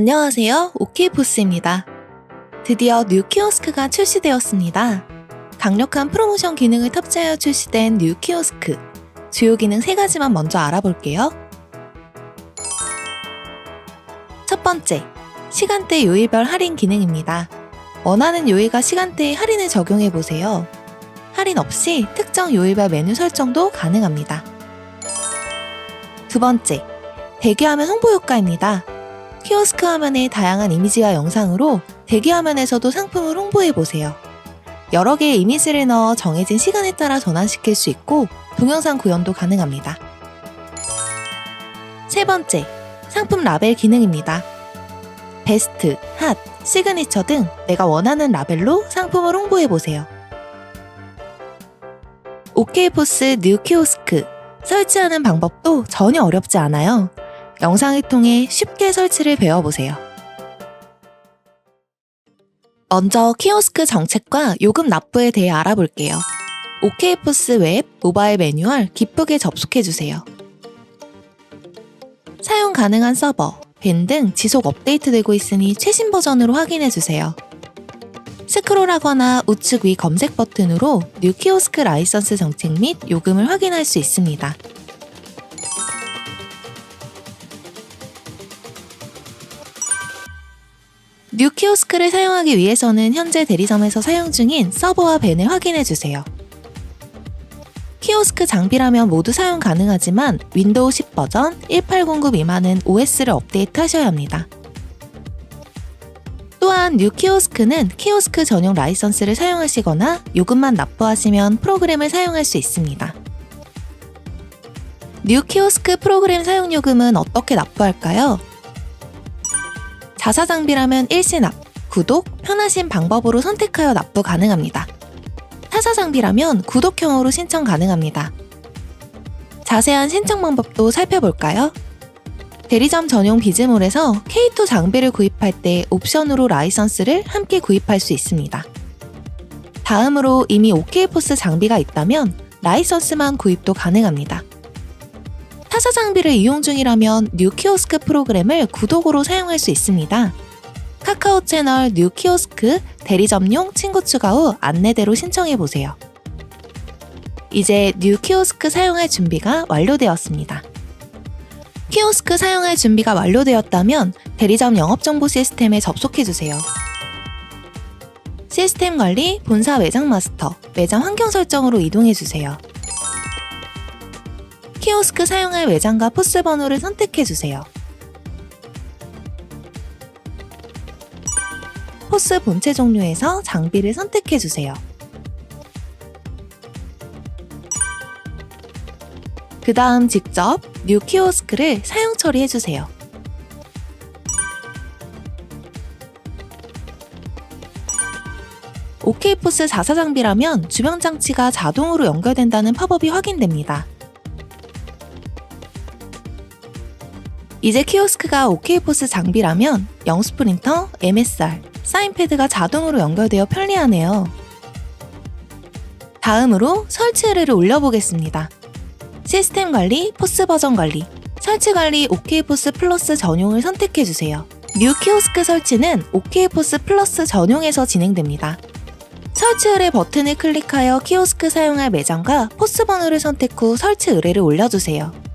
안녕하세요. 오케이포스입니다. 드디어 뉴 키오스크가 출시되었습니다. 강력한 프로모션 기능을 탑재하여 출시된 뉴 키오스크. 주요 기능 3가지만 먼저 알아볼게요. 첫 번째, 시간대 요일별 할인 기능입니다. 원하는 요일과 시간대에 할인을 적용해 보세요. 할인 없이 특정 요일별 메뉴 설정도 가능합니다. 두 번째, 대기화면 홍보 효과입니다. 키오스크 화면에 다양한 이미지와 영상으로 대기 화면에서도 상품을 홍보해 보세요. 여러 개의 이미지를 넣어 정해진 시간에 따라 전환시킬 수 있고 동영상 구현도 가능합니다. 세 번째, 상품 라벨 기능입니다. 베스트, 핫, 시그니처 등 내가 원하는 라벨로 상품을 홍보해 보세요. 오케이포스 뉴 키오스크 설치하는 방법도 전혀 어렵지 않아요. 영상을 통해 쉽게 설치를 배워보세요. 먼저 키오스크 정책과 요금 납부에 대해 알아볼게요. 오케이포스 웹 모바일 매뉴얼 기쁘게 접속해주세요. 사용 가능한 서버, 밴 등 지속 업데이트되고 있으니 최신 버전으로 확인해주세요. 스크롤하거나 우측 위 검색 버튼으로 뉴 키오스크 라이선스 정책 및 요금을 확인할 수 있습니다. 뉴 키오스크를 사용하기 위해서는 현재 대리점에서 사용 중인 서버와 밴을 확인해 주세요. 키오스크 장비라면 모두 사용 가능하지만 윈도우 10 버전 1809 미만은 OS를 업데이트 하셔야 합니다. 또한 뉴 키오스크는 키오스크 전용 라이선스를 사용하시거나 요금만 납부하시면 프로그램을 사용할 수 있습니다. 뉴 키오스크 프로그램 사용 요금은 어떻게 납부할까요? 자사 장비라면 일시납, 구독, 편하신 방법으로 선택하여 납부 가능합니다. 타사 장비라면 구독형으로 신청 가능합니다. 자세한 신청 방법도 살펴볼까요? 대리점 전용 비즈몰에서 K2 장비를 구입할 때 옵션으로 라이선스를 함께 구입할 수 있습니다. 다음으로 이미 OK포스 장비가 있다면 라이선스만 구입도 가능합니다. 타사 장비를 이용 중이라면 뉴 키오스크 프로그램을 구독으로 사용할 수 있습니다. 카카오 채널 뉴 키오스크 대리점용 친구 추가 후 안내대로 신청해 보세요. 이제 뉴 키오스크 사용할 준비가 완료되었습니다. 키오스크 사용할 준비가 완료되었다면 대리점 영업정보 시스템에 접속해 주세요. 시스템 관리, 본사 매장 마스터, 매장 환경 설정으로 이동해 주세요. 키오스크 사용할 매장과 포스 번호를 선택해 주세요. 포스 본체 종류에서 장비를 선택해 주세요. 그 다음 직접 뉴 키오스크를 사용 처리해 주세요. 오케이포스 4사 장비라면 주변 장치가 자동으로 연결된다는 팝업이 확인됩니다. 이제 키오스크가 오케이포스 장비라면 영스프린터, MSR, 사인패드가 자동으로 연결되어 편리하네요. 다음으로 설치 의뢰를 올려보겠습니다. 시스템 관리, 포스 버전 관리, 설치 관리 오케이포스 플러스 전용을 선택해주세요. 뉴 키오스크 설치는 오케이포스 플러스 전용에서 진행됩니다. 설치 의뢰 버튼을 클릭하여 키오스크 사용할 매장과 포스 번호를 선택 후 설치 의뢰를 올려주세요.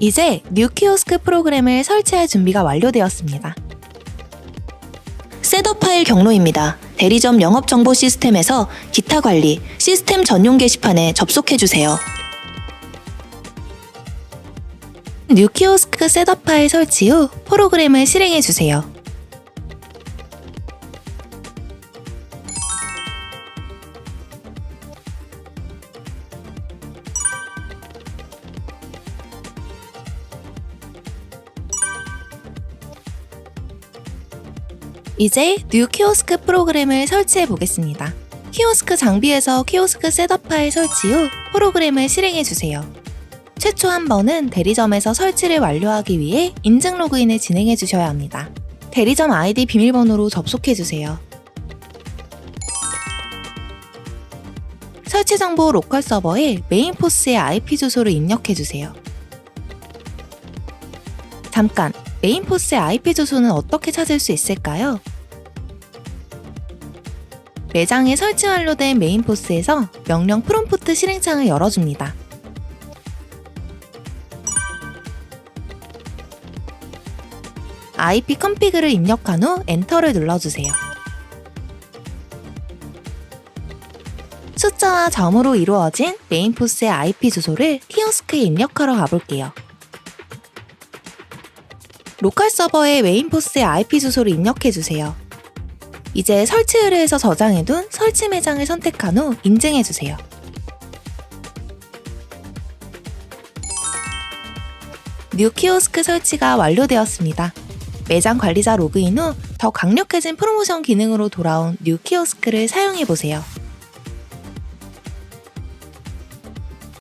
이제 뉴 키오스크 프로그램을 설치할 준비가 완료되었습니다. 셋업 파일 경로입니다. 대리점 영업 정보 시스템에서 기타 관리, 시스템 전용 게시판에 접속해 주세요. 뉴 키오스크 셋업 파일 설치 후 프로그램을 실행해 주세요. 이제 뉴 키오스크 프로그램을 설치해 보겠습니다. 키오스크 장비에서 키오스크 셋업 파일 설치 후 프로그램을 실행해 주세요. 최초 한 번은 대리점에서 설치를 완료하기 위해 인증 로그인을 진행해 주셔야 합니다. 대리점 아이디 비밀번호로 접속해 주세요. 설치 정보 로컬 서버에 메인 포스의 IP 주소를 입력해 주세요. 잠깐, 메인 포스의 IP 주소는 어떻게 찾을 수 있을까요? 매장에 설치 완료된 메인 포스에서 명령 프롬프트 실행창을 열어줍니다. IP 컨피그를 입력한 후 엔터를 눌러주세요. 숫자와 점으로 이루어진 메인 포스의 IP 주소를 키오스크에 입력하러 가볼게요. 로컬 서버에 메인 포스의 IP 주소를 입력해주세요. 이제 설치 의뢰에서 저장해둔 설치 매장을 선택한 후 인증해주세요. 뉴 키오스크 설치가 완료되었습니다. 매장 관리자 로그인 후 더 강력해진 프로모션 기능으로 돌아온 뉴 키오스크를 사용해보세요.